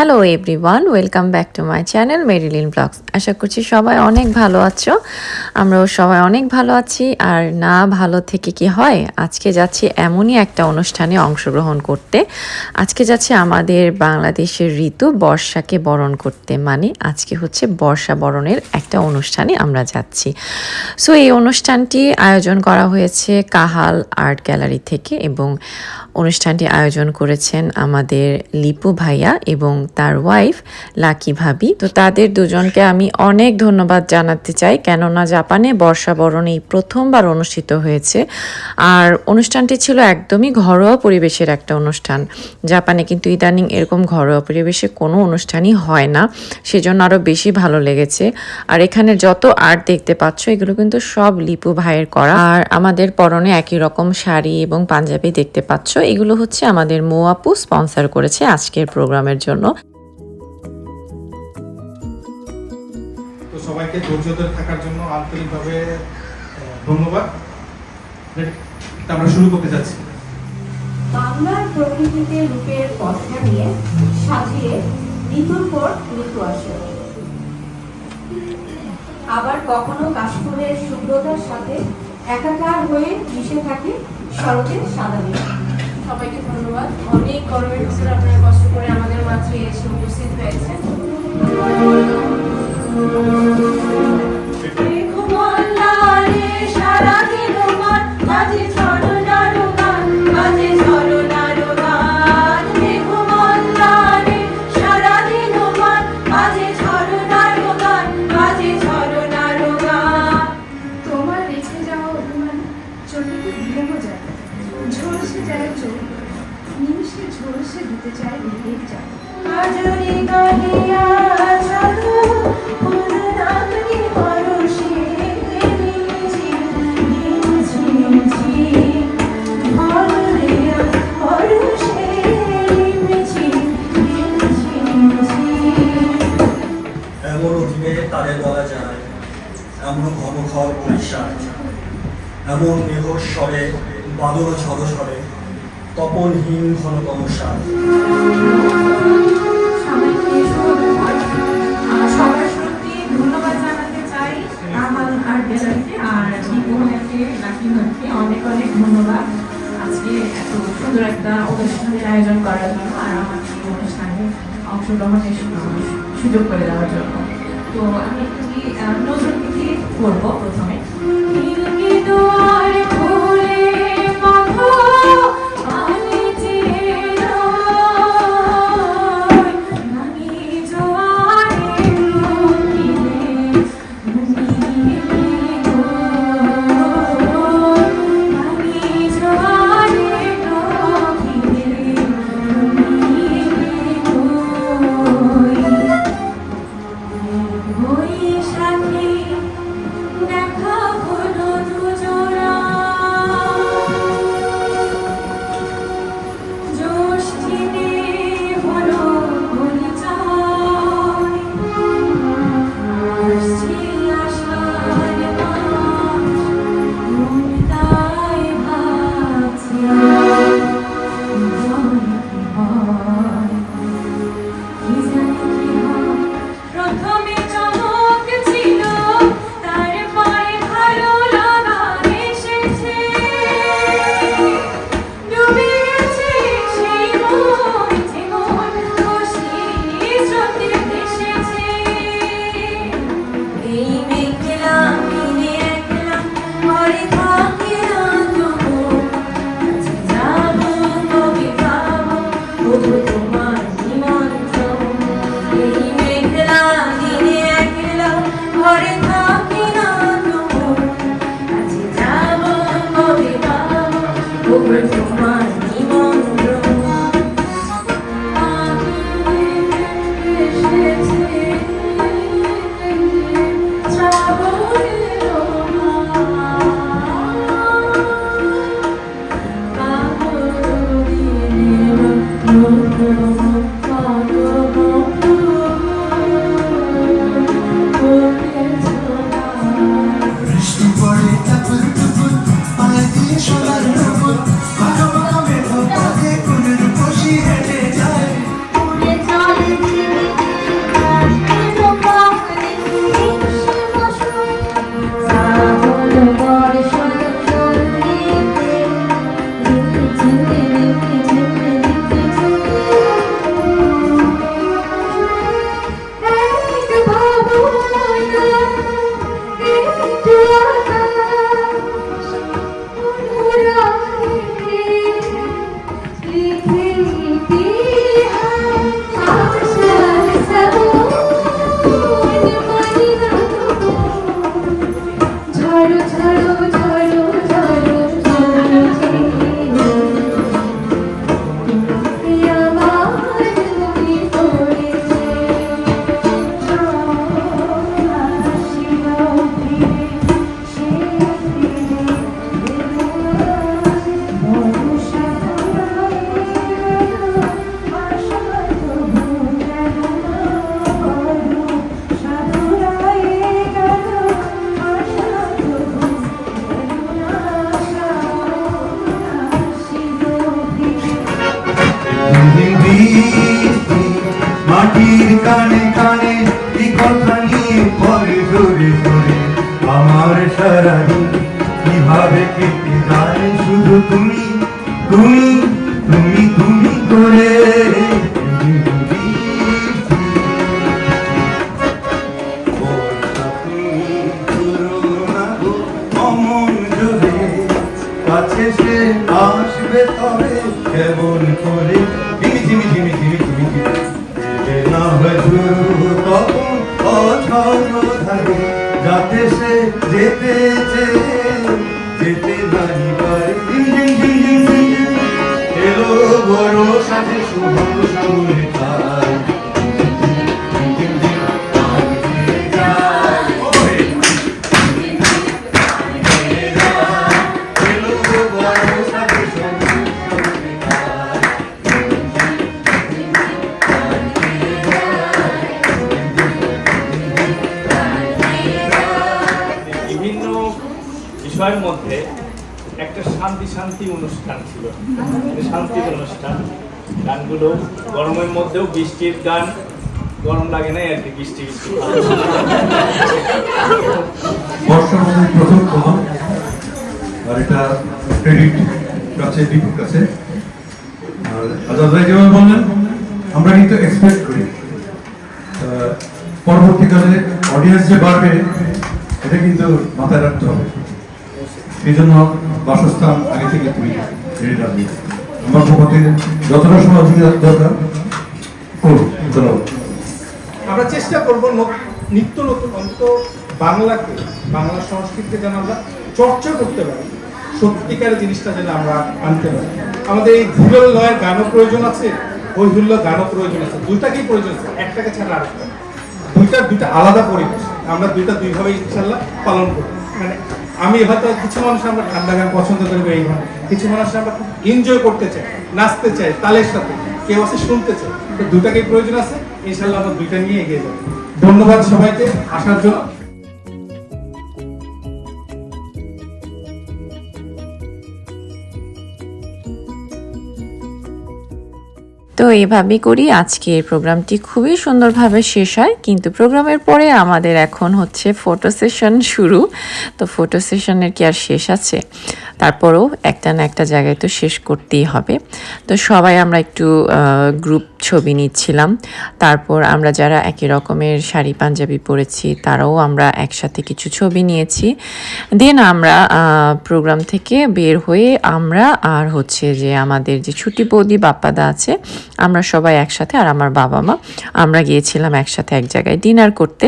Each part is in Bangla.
Hello everyone welcome back to my channel Marilyn vlogs আশা করছি সবাই অনেক ভালো আছো। আমরাও সবাই অনেক ভালো আছি। আর না ভালো থেকে কি হয়? আজকে যাচ্ছি এমনই একটা অনুষ্ঠানে অংশগ্রহণ করতে। আজকে যাচ্ছি আমাদের বাংলাদেশের ঋতু বর্ষাকে বরণ করতে। মানে আজকে হচ্ছে বর্ষা বরণের একটা অনুষ্ঠানে আমরা যাচ্ছি। সো এই অনুষ্ঠানটি আয়োজন করা হয়েছে কাহাল আর্ট গ্যালারি থেকে এবং অনুষ্ঠানটি আয়োজন করেছেন আমাদের লিপু ভাইয়া এবং তার ওয়াইফ লাকি ভাবি। তো তাদের দুজনকে আমি অনেক ধন্যবাদ জানাতে চাই, কেননা জাপানে বর্ষাবরণ এই প্রথমবার অনুষ্ঠিত হয়েছে। আর অনুষ্ঠানটি ছিল একদমই ঘরোয়া পরিবেশের একটা অনুষ্ঠান। জাপানে কিন্তু ইদানিং এরকম ঘরোয়া পরিবেশে কোনো অনুষ্ঠানই হয় না, সেজন্য আরও বেশি ভালো লেগেছে। আর এখানে যত আর্ট দেখতে পাচ্ছ, এগুলো কিন্তু সব লিপু ভাইয়ের করা। আর আমাদের পরনে একই রকম শাড়ি এবং পাঞ্জাবি দেখতে পাচ্ছ। এগুলো হচ্ছে আমাদের মোয়াপু স্পন্সর করেছে আজকের প্রোগ্রামের জন্য। সবাইকে ধৈর্য ধরে থাকার জন্য আন্তরিকভাবে ধন্যবাদ। আমরা শুরু করতে যাচ্ছি। বাংলার প্রকৃতিতে রূপের পথটা নিয়ে সাজিয়ে ঋতুর পর ঋতু আসে। আবার কখনো কাশফুলের শুভ্রতার সাথে একাকার হয়ে মিশে থাকে শরতের সাদা। সবাইকে ধন্যবাদ। অনেক গরমের ভিতরে আপনারা কষ্ট করে আমাদের মাঝে এসে উপস্থিত হয়েছেন। ঝলসে যায় চোখ নিমিষে ঝলসে দিতে চায় মেঘের যায় এমন বলা যায়, এমন ঘন ঘর পরিষ্কার, এমন মেঘ স্বরে বাদল ঝড় স্বরে তপনহীন ঘন ভাইকে অনেক অনেক ধন্যবাদ। আজকে এত সুন্দর একটা অনুষ্ঠানের আয়োজন করার জন্য আর এই অনুষ্ঠানে অংশগ্রহণের সুযোগ করে দেওয়ার জন্য। তো আমি একটি আহ, নজরুল গীতি করব প্রথমে। তুমি তুমি করে সে আসবে যাতে সে যেতে চেয়ে গানগুলো গরমের মধ্যেও বৃষ্টির গান গরম লাগে না আর কি, বৃষ্টি বৃষ্টি। বর্ষার প্রথম প্রথম আর এটা ক্রেডিট কাছে দীপুর কাছে। যেভাবে বললেন, আমরা কিন্তু এক্সপেক্ট করি। পরবর্তীকালে অডিয়েন্স যে বাড়বে, এটা কিন্তু মাথায় রাখতে হবে। সেই জন্য বাসস্থান আগে থেকে তুমি রেডি রাখবে আমার যতটা সময় দরকার করুন, ধন্যবাদ। আমরা চেষ্টা করব নিত্য নতুন অন্তত বাংলাকে, বাংলা সংস্কৃতিকে যেন আমরা চর্চা করতে পারি, সত্যিকারের জিনিসটা যেন আমরা আনতে পারি। আমাদের এই ধীরল লয়ের গানও প্রয়োজন আছে হৈহুল্য গানও প্রয়োজন আছে, দুইটাকেই প্রয়োজন আছে, একটাকে ছাড়া আরেকটা দুইটা দুইটা আলাদা পরিবেশ, আমরা দুইটা দুইভাবে ইনশাল্লাহ পালন করি মানে আমি হয়তো কিছু মানুষ আমরা ঠান্ডা গান পছন্দ করি এই গান কিছু মানুষ আমরা খুব এনজয় করতে চাই, নাচতে চাই, তালের সাথে। কেউ আছে শুনতে চাই তো দুটাকেই প্রয়োজন আছে। ইনশাল্লাহ আমরা দুইটা নিয়ে এগিয়ে যাব। ধন্যবাদ সবাইকে আসার জন্য। এভাবেই করি। এই প্রোগ্রামটি খুবই সুন্দরভাবে শেষ হয়। কিন্তু প্রোগ্রামের পরে আমাদের এখন হচ্ছে ফটো সেশন শুরু। তো ফটো সেশনের কি আর শেষ আছে? তারপরও একটা না একটা জায়গায় তো শেষ করতেই হবে। তো সবাই আমরা একটু গ্রুপ ছবি নিচ্ছিলাম। তারপর আমরা যারা একই রকমের শাড়ি, পাঞ্জাবি পরেছি, তারাও আমরা একসাথে কিছু ছবি নিয়েছি। দেন আমরা প্রোগ্রাম থেকে বের হয়ে আমরা আর হচ্ছে যে আমাদের যে ছুটি বৌদি, বাপ্পাদা আছে, আমরা সবাই একসাথে আর আমার বাবা মা, আমরা গিয়েছিলাম একসাথে এক জায়গায় ডিনার করতে।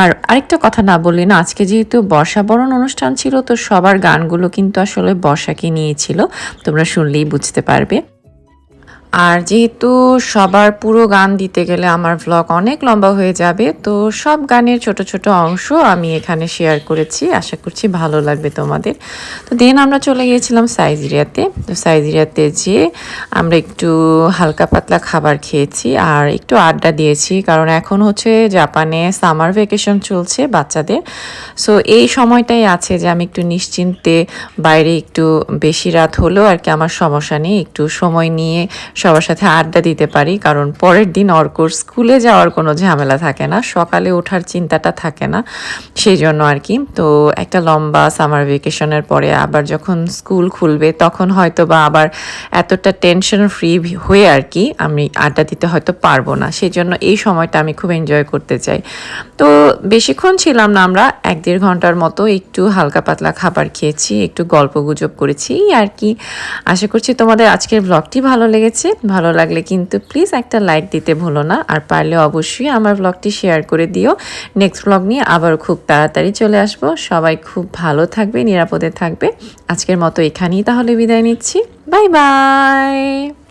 আর আরেকটা কথা না বললি না, আজকে যেহেতু বর্ষাবরণ অনুষ্ঠান ছিল, তো সবার গানগুলো কিন্তু আসলে বর্ষাকে নিয়েছিল। তোমরা শুনলেই বুঝতে পারবে। আর যেহেতু সবার পুরো গান দিতে গেলে আমার ভ্লগ অনেক লম্বা হয়ে যাবে, তো সব গানের ছোট ছোট অংশ আমি এখানে শেয়ার করেছি। আশা করছি ভালো লাগবে তোমাদের। তো দেন আমরা চলে গিয়েছিলাম সাইজেরিয়াতে। তো সাইজেরিয়াতে যেয়ে আমরা একটু হালকা পাতলা খাবার খেয়েছি আর একটু আড্ডা দিয়েছি, কারণ এখন হচ্ছে জাপানে সামার ভ্যাকেশন চলছে বাচ্চাদের। সো এই সময়টাই আছে যে আমি একটু নিশ্চিন্তে বাইরে একটু বেশি রাত হলেও আর কি আমার সমস্যা নেই, একটু সময় নিয়ে সবার সাথে আড্ডা দিতে পারি, কারণ পরের দিন অর্কর স্কুলে যাওয়ার কোনো ঝামেলা থাকে না, সকালে ওঠার চিন্তাটা থাকে না, সেই জন্য আর কি। তো একটা লম্বা সামার ভেকেশনের পরে আবার যখন স্কুল খুলবে, তখন হয়তো বা আবার এতটা টেনশন ফ্রি হয়ে আর কি আমি আড্ডা দিতে হয়তো পারব না। সেই জন্য এই সময়টা আমি খুব এনজয় করতে চাই। তো বেশিক্ষণ ছিলাম না আমরা, এক দেড় ঘণ্টার মতো একটু হালকা পাতলা খাবার খেয়েছি, একটু গল্প গুজব করেছি আর কি। আশা করছি তোমাদের আজকের ব্লগটি ভালো লেগেছে। ভালো লাগলে কিন্তু প্লিজ একটা লাইক দিতে ভুলো না। আর পারলে অবশ্যই আমার ব্লগটি শেয়ার করে দিও। নেক্সট ব্লগ নিয়ে আবার খুব তাড়াতাড়ি চলে আসব। সবাই খুব ভালো থাকবে, নিরাপদে থাকবে। আজকের মতো এখানেই তাহলে বিদায় নিচ্ছি। Bye bye